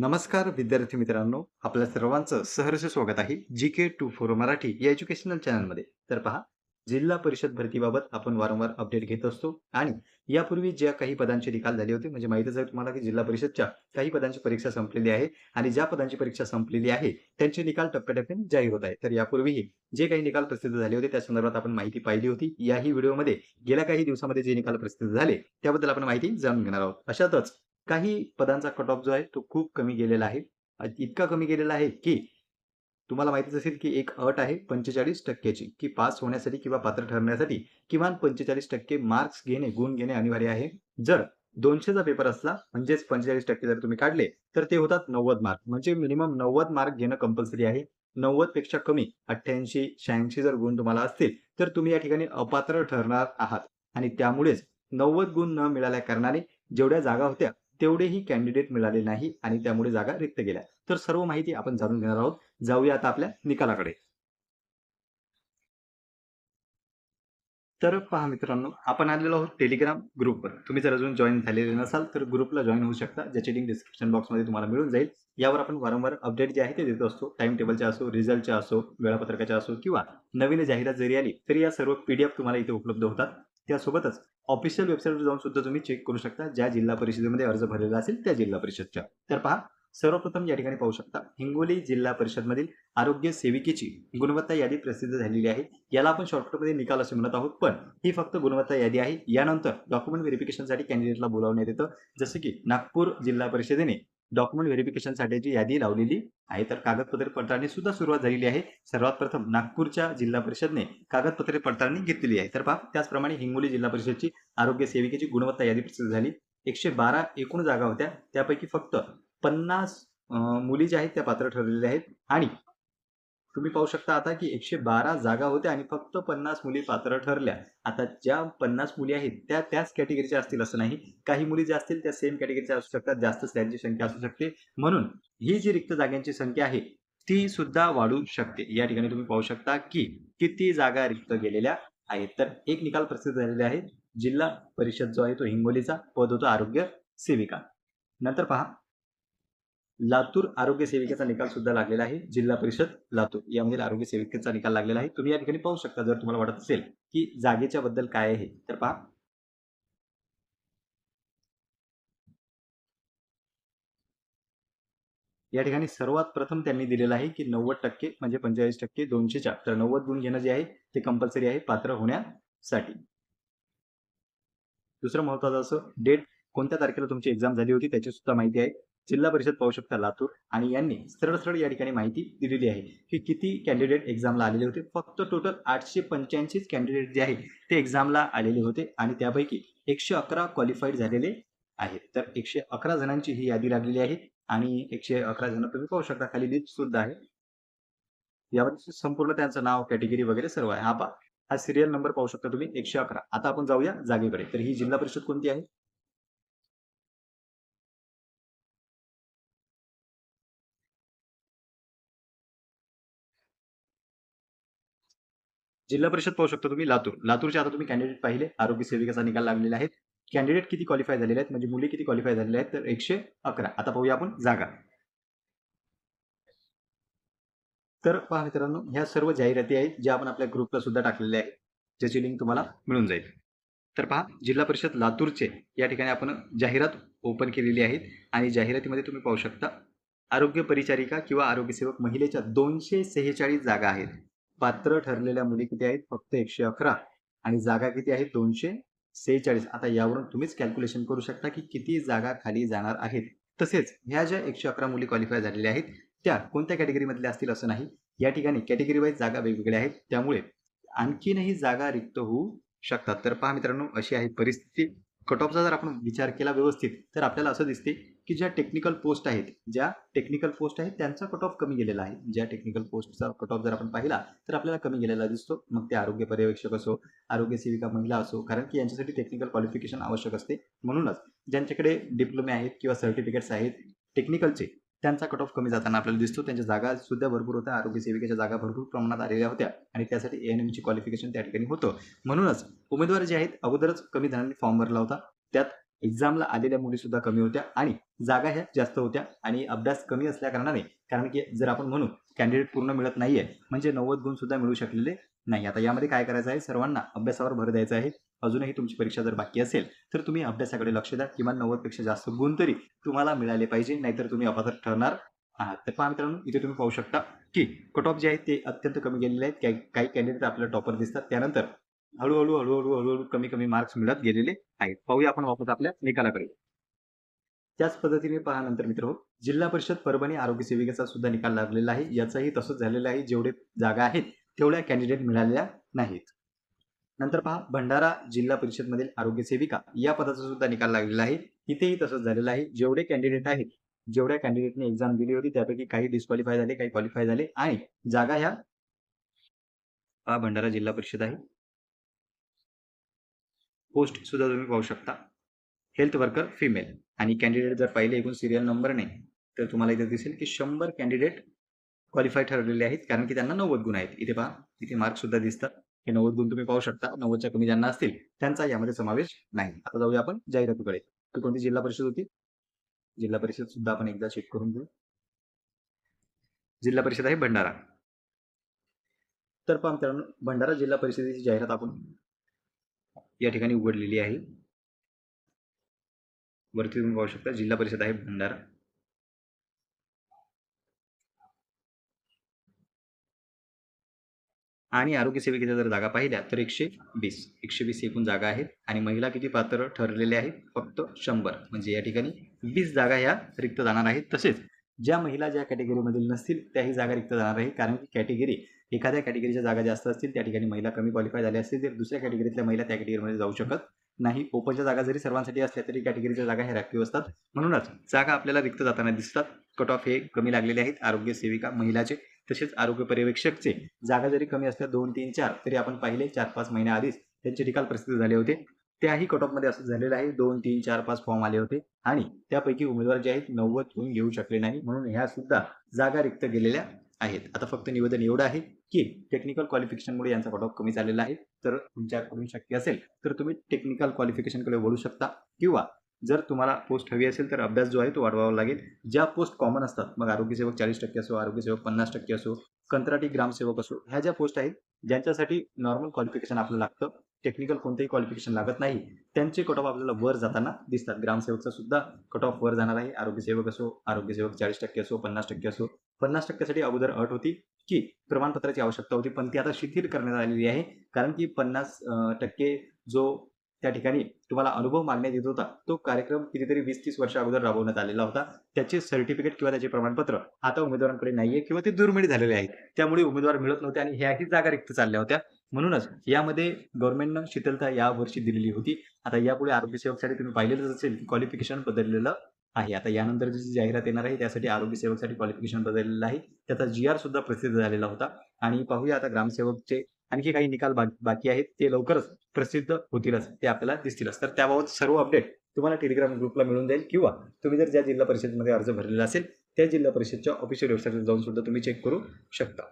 नमस्कार विद्यार्थी मित्रांनो. आपल्या सर्वांचं सहर्ष स्वागत आहे G K two four Marathi या एज्युकेशनल चॅनलमध्ये तर पहा जिल्हा परिषद भरतीबाबत आपण वारंवार अपडेट घेत असतो आणि यापूर्वी ज्या काही पदांचे निकाल झाले होते म्हणजे माहितीच आहे तुम्हाला की जिल्हा परिषदच्या काही पदांची परीक्षा संपलेली आहे आणि ज्या पदांची परीक्षा संपलेली आहे त्यांचे निकाल टप्प्याटप्प्याने जाहीर होत आहे तर यापूर्वीही जे काही निकाल प्रसिद्ध झाले होते त्या संदर्भात आपण माहिती पाहिली होती. याही व्हिडिओमध्ये गेल्या काही दिवसामध्ये जे निकाल प्रसिद्ध झाले त्याबद्दल आपण माहिती जाणून घेणार आहोत. अशातच काही पदांचा कट ऑफ जो आहे तो खूप कमी गेलेला आहे. इतका कमी गेलेला आहे की तुम्हाला माहितीच असेल की एक अट आहे पंचेचाळीस टक्क्याची की पास होण्यासाठी किंवा पात्र ठरण्यासाठी किमान पंचेचाळीस टक्के मार्क्स घेणे गुण घेणे अनिवार्य आहे. जर दोनशेचा पेपर असला म्हणजेच पंचेचाळीस टक्के जर तुम्ही काढले तर ते होतात नव्वद मार्क म्हणजे मिनिमम नव्वद मार्क घेणं कंपल्सरी आहे. नव्वदपेक्षा कमी अठ्ठ्याऐंशी शहाऐंशी जर गुण तुम्हाला असतील तर तुम्ही या ठिकाणी अपात्र ठरणार आहात. आणि त्यामुळेच नव्वद गुण न मिळाल्या कारणाने जेवढ्या जागा होत्या तेवढेही कॅन्डिडेट मिळाले नाही आणि त्यामुळे जागा रिक्त गेल्या. तर सर्व माहिती आपण जाणून घेणार आहोत. जाऊया आता आपल्या निकालाकडे. तर पहा मित्रांनो आपण आलेलो आहोत टेलिग्राम ग्रुपवर तुम्ही जर अजून जॉईन झालेले नसाल तर ग्रुपला जॉईन होऊ शकता. ज्याची लिंक डिस्क्रिप्शन बॉक्समध्ये तुम्हाला मिळून जाईल. यावर आपण वारंवार अपडेट जे आहे ते देत असतो. टाइम टेबलच्या असो रिझल्टच्या असो वेळापत्रकाच्या असो किंवा नवीन जाहिरात जरी आली तरी या सर्व पी तुम्हाला इथे उपलब्ध होतात. त्यासोबतच ऑफिशियल वेबसाईटवर जाऊन सुद्धा तुम्ही चेक करू शकता ज्या जिल्हा परिषदेमध्ये अर्ज भरलेला असेल त्या जिल्हा परिषदच्या. तर पहा सर्वप्रथम या ठिकाणी पाहू शकता हिंगोली जिल्हा परिषदमधील आरोग्य सेविकेची गुणवत्ता यादी प्रसिद्ध झालेली आहे. याला आपण शॉर्टकटमध्ये निकाल असे म्हणत आहोत पण ही फक्त गुणवत्ता यादी आहे. यानंतर डॉक्युमेंट व्हेरिफिकेशनसाठी कॅन्डिडेटला बोलावण्यात येतं. जसं की नागपूर जिल्हा परिषदेने डॉक्युमेंट व्हेरिफिकेशनसाठीची यादी लावलेली आहे तर कागदपत्रे पडताळणी सुद्धा सुरुवात झालेली आहे. सर्वात प्रथम नागपूरच्या जिल्हा परिषदने कागदपत्रे पडताळणी घेतलेली आहे. तर पहा त्याचप्रमाणे हिंगोली जिल्हा परिषदची आरोग्य सेविकेची गुणवत्ता यादी प्रसिद्ध झाली. एकशे बारा एकूण जागा होत्या. त्यापैकी फक्त पन्नास मुली ज्या आहेत त्या पात्र ठरलेल्या आहेत. आणि तुम्ही पाहू शकता आता की एकशे बारा जागा होत्या आणि फक्त पन्नास मुली पात्र ठरल्या. आता ज्या पन्नास मुली आहेत त्या त्याच कॅटेगरीच्या असतील असं नाही. काही मुली ज्या असतील त्या सेम कॅटेगरीच्या असू शकतात जास्त त्यांची संख्या असू शकते. म्हणून ही जी रिक्त जागांची संख्या आहे ती सुद्धा वाढू शकते. या ठिकाणी तुम्ही पाहू शकता की किती जागा रिक्त गेलेल्या आहेत. तर एक निकाल प्रसिद्ध झालेले आहे. जिल्हा परिषद जो आहे तो हिंगोलीचा पद होतो आरोग्य सेविका. नंतर पहा. लातूर आरोग्य सेविकेचा निकाल सुद्धा लागलेला आहे. जिल्हा परिषद लातूर यामधील आरोग्य सेविकेचा निकाल लागलेला आहे. तुम्ही या ठिकाणी पाहू शकता जर तुम्हाला वाटत असेल की जागेच्या बद्दल काय आहे तर पहा. या ठिकाणी सर्वात प्रथम त्यांनी दिलेलं आहे की नव्वद टक्के म्हणजे पंचेचाळीस टक्के दोनशे चार तर नव्वद गुण घेणं जे आहे ते कंपल्सरी आहे पात्र होण्यासाठी. दुसरं महत्वाचं असं डेट कोणत्या तारखेला तुमची एक्झाम झाली होती त्याची सुद्धा माहिती आहे. जिल्हा परिषद पाहू शकता लातूर आणि यांनी सरळ सरळ या ठिकाणी माहिती दिलेली आहे की किती कॅन्डिडेट एक्झामला आलेले होते. फक्त टोटल आठशे पंच्याऐंशीच कॅन्डिडेट जे आहेत ते एक्झामला आलेले होते आणि त्यापैकी एकशे अकरा क्वालिफाईड झालेले आहेत. तर एकशे अकरा जणांची ही यादी लागलेली आहे आणि एकशे अकरा जण तुम्ही पाहू शकता. खाली लिस्ट सुद्धा आहे. यावर संपूर्ण त्यांचं नाव कॅटेगरी वगैरे सर्व आहे. हा पा हा सिरियल नंबर पाहू शकता तुम्ही. एकशे अकरा. आता आपण जाऊया जागेकडे. तर ही जिल्हा परिषद कोणती आहे? जिल्हा परिषद पाहू शकता तुम्ही लातूर. लातूरचे आता तुम्ही कॅन्डिडेट पाहिले. आरोग्य सेविकेचा निकाल लागलेला आहे. कॅन्डिडेट किती क्वालिफाय झालेले आहेत? म्हणजे मुली किती क्वालिफाय झालेले आहेत? तर एकशे अकरा. आता पाहूया आपण जागा. तर पहा मित्रांनो ह्या सर्व जाहिराती आहेत ज्या आपण आपल्या ग्रुपला सुद्धा टाकलेल्या आहेत. ज्याची लिंक तुम्हाला मिळून जाईल. तर पहा जिल्हा परिषद लातूरचे या ठिकाणी आपण जाहिरात ओपन केलेली आहेत. आणि जाहिरातीमध्ये तुम्ही पाहू शकता आरोग्य परिचारिका किंवा आरोग्यसेवक महिलेच्या दोनशे सेहेचाळीस जागा आहेत. पात्र ठरलेल्या मुली किती आहेत? फक्त एकशे अकरा. आणि जागा किती आहेत दोनशे सेहेचाळीस. आता यावरून तुम्हीच कॅल्क्युलेशन करू शकता की किती जागा खाली जाणार आहेत. तसेच ह्या ज्या एकशे अकरा मुली क्वालिफाय झालेल्या आहेत त्या कोणत्या कॅटेगरीमधल्या असतील असं नाही. या ठिकाणी कॅटेगरी वाईज जागा वेगवेगळ्या आहेत. त्यामुळे आणखीनही जागा रिक्त होऊ शकतात. तर पहा मित्रांनो अशी आहे परिस्थिती. कट ऑफचा जर आपण विचार केला व्यवस्थित तर आपल्याला असं दिसते की ज्या टेक्निकल पोस्ट आहेत ज्या टेक्निकल पोस्ट आहेत त्यांचा कट ऑफ कमी गेलेला आहे. ज्या टेक्निकल पोस्टचा कट ऑफ जर आपण पाहिला तर आपल्याला कमी गेलेला दिसतो. मग ते आरोग्य पर्यवेक्षक असो आरोग्य सेविका महिला असो कारण की यांच्यासाठी टेक्निकल क्वालिफिकेशन आवश्यक असते. म्हणूनच ज्यांच्याकडे डिप्लोमे आहेत किंवा सर्टिफिकेट्स आहेत टेक्निकलचे त्यांचा कट ऑफ कमी जाताना आपल्याला दिसतो. त्यांच्या जागा सुद्धा भरपूर होत्या. आरोग्य सेविकेच्या जागा भरपूर प्रमाणात आलेल्या होत्या. आणि त्यासाठी ए एन एमची क्वालिफिकेशन त्या ठिकाणी होतं. म्हणूनच उमेदवार जे आहेत अगोदरच कमी जणांनी फॉर्म भरला होता. त्यात एक्झामला आलेल्या मुली सुद्धा कमी होत्या आणि जागा ह्या जास्त होत्या आणि अभ्यास कमी असल्या कारणाने कारण की जर आपण म्हणू कॅन्डिडेट पूर्ण मिळत नाहीये म्हणजे नव्वद गुण सुद्धा मिळू शकलेले नाही. आता यामध्ये काय करायचं आहे? सर्वांना अभ्यासावर भर द्यायचा आहे. अजूनही तुमची परीक्षा जर बाकी असेल तर तुम्ही अभ्यासाकडे लक्ष द्या. किमान नव्वदपेक्षा जास्त गुण तरी तुम्हाला मिळाले पाहिजे नाहीतर तुम्ही अपात्र ठरणार आहात. तर पहा मित्रांनो इथे तुम्ही पाहू शकता की कट ऑफ जे आहेत ते अत्यंत कमी गेलेले आहेत. काही काही कॅन्डिडेट आपल्याला टॉपर दिसतात. त्यानंतर हळूहळू हळूहळू हळूहळू कमी कमी मार्क्स मिळत गेलेले आहेत. पाहूया आपण वापस आपल्या निकालाकडे. त्याच पद्धतीने पहा नंतर मित्र जिल्हा परिषद परभणी आरोग्य सेविकेचा सुद्धा निकाल लागलेला आहे. याचाही तसंच झालेलं आहे. जेवढे जागा आहेत तेवढ्या कॅन्डिडेट मिळालेल्या नाहीत. नंतर पहा भंडारा जिल्हा परिषदमधील आरोग्य सेविका या पदाचा सुद्धा निकाल लागलेला आहे. इथेही तसंच झालेलं आहे. जेवढे कॅन्डिडेट आहेत जेवढ्या कॅन्डिडेटने एक्झाम दिली होती त्यापैकी काही डिस्क्वालिफाय झाले काही क्वालिफाय झाले आणि जागा ह्या हा भंडारा जिल्हा परिषद आहे. पोस्ट सुद्धा तुम्ही पाहू शकता. हेल्थ वर्कर फिमेल आणि कॅन्डिडेट जर पाहिले एकूण सिरियल नंबरने तर तुम्हाला इथे दिसेल की शंभर कॅन्डिडेट क्वालिफाय ठरलेले आहेत कारण की त्यांना नव्वद गुण आहेत. इथे पहा इथे मार्क सुद्धा दिसतात. हे नव्वद गुण तुम्ही पाहू शकता नव्वदच्या कमी ज्यांना असतील त्यांचा यामध्ये समावेश नाही. आता जाऊया आपण जाहिरातीकडे. ती कोणती जिल्हा परिषद होती? जिल्हा परिषद सुद्धा आपण एकदा चेक करून घेऊ. जिल्हा परिषद आहे भंडारा. तर पहा मित्रांनो भंडारा जिल्हा परिषदेची जाहिरात आपण या ठिकाणी उघडलेली आहे. वरती तुम्ही पाहू शकता जिल्हा परिषद आहे भंडारा. आणि आरोग्य सेविकेच्या जर जागा पाहिल्या तर एकशे वीस एकशे वीस एकूण जागा आहेत. आणि महिला किती पात्र ठरलेल्या आहेत? फक्त शंभर. म्हणजे या ठिकाणी वीस जागा ह्या रिक्त जाणार आहेत. तसेच ज्या महिला ज्या कॅटेगरीमधील नसतील त्याही जागा रिक्त जाणार आहे. कारण की कॅटेगरी एखाद्या कॅटेगरीच्या जागा जास्त असतील त्या ठिकाणी महिला कमी क्वालिफाय झाल्या असतील तर दुसऱ्या कॅटेगरीतल्या महिला त्या कॅटेगरीमध्ये जाऊ शकत नाही. ओपनच्या जागा जरी सर्वांसाठी असल्या तरी कॅटेगरीच्या जागा ह्या राखीव असतात. म्हणूनच जागा आपल्याला रिक्त जाताना दिसतात. कट ऑफ हे कमी लागलेले आहेत. आरोग्य सेविका महिलाचे तसेच आरोग्य पर्यवेक्षकचे जागा जरी कमी असल्या दोन तीन चार तरी आपण पाहिले चार पाच महिन्याआधीच त्यांचे निकाल प्रसिद्ध झाले होते. त्याही कट ऑफमध्ये असं झालेलं आहे. दोन तीन चार पाच फॉर्म आले होते आणि त्यापैकी उमेदवार जे आहेत नव्वद होऊन घेऊ शकले नाही. म्हणून ह्या सुद्धा जागा रिक्त गेलेल्या आहेत. आता फक्त निवेदन एवढं आहे की टेक्निकल क्वालिफिकेशनमुळे यांचा कट ऑफ कमी झालेला आहे. तर तुमच्याकडून शक्य असेल तर तुम्ही टेक्निकल क्वालिफिकेशनकडे वळू शकता किंवा जर तुम्हाला पोस्ट हवी असेल तर अभ्यास जो आहे तो वाढवावा लागेल. ज्या पोस्ट कॉमन असतात मग आरोग्यसेवक चाळीस टक्के असो आरोग्यसेवक पन्नास टक्के असो कंत्राटी ग्रामसेवक असो ह्या ज्या पोस्ट आहेत ज्यांच्यासाठी नॉर्मल क्वालिफिकेशन आपल्याला लागतं टेक्निकल कोणतेही क्वालिफिकेशन लागत नाही त्यांचे कट ऑफ आपल्याला वर जाताना दिसतात. ग्रामसेवकचा सुद्धा कट ऑफ वर जाणार आहे. आरोग्यसेवक असो आरोग्यसेवक चाळीस टक्के असो पन्नास टक्के असो पन्नास टक्क्यासाठी अगोदर अट होती की प्रमाणपत्राची आवश्यकता होती पण ती आता शिथिल करण्यात आलेली आहे. कारण की पन्नास टक्के जो त्या ठिकाणी तुम्हाला अनुभव मागण्यात येत होता. तो कार्यक्रम कितीतरी वीस तीस वर्ष अगोदर राबवण्यात आलेला होता. त्याचे सर्टिफिकेट किंवा त्याचे प्रमाणपत्र आता उमेदवारांकडे नाहीये किंवा ते दुर्मिळ झालेले आहेत. त्यामुळे उमेदवार मिळत नव्हते आणि ह्याही जागा रिक्त चालल्या होत्या. म्हणूनच यामध्ये गव्हर्नमेंटनं शिथिलता या वर्षी दिलेली होती. आता यापुढे आरोग्य सेवकसाठी तुम्ही पाहिलेलंच असेल की क्वालिफिकेशन बदललेलं आहे. आता यानंतर जी जाहिरात येणार आहे त्यासाठी आरोग्य सेवकसाठी क्वालिफिकेशन बदललेलं आहे. त्याचा जी आर सुद्धा प्रसिद्ध झालेला होता. आणि पाहूया आता ग्रामसेवकचे आणखी काही निकाल बाकी आहेत. ते लवकरच प्रसिद्ध होतीलच ते आपल्याला दिसतीलच. तर त्याबाबत सर्व अपडेट तुम्हाला टेलिग्राम ग्रुपला मिळून जाईल. किंवा तुम्ही जर ज्या जिल्हा परिषदेमध्ये अर्ज भरलेला असेल त्या जिल्हा परिषदच्या ऑफिशियल वेबसाईटवर जाऊन सुद्धा तुम्ही चेक करू शकता.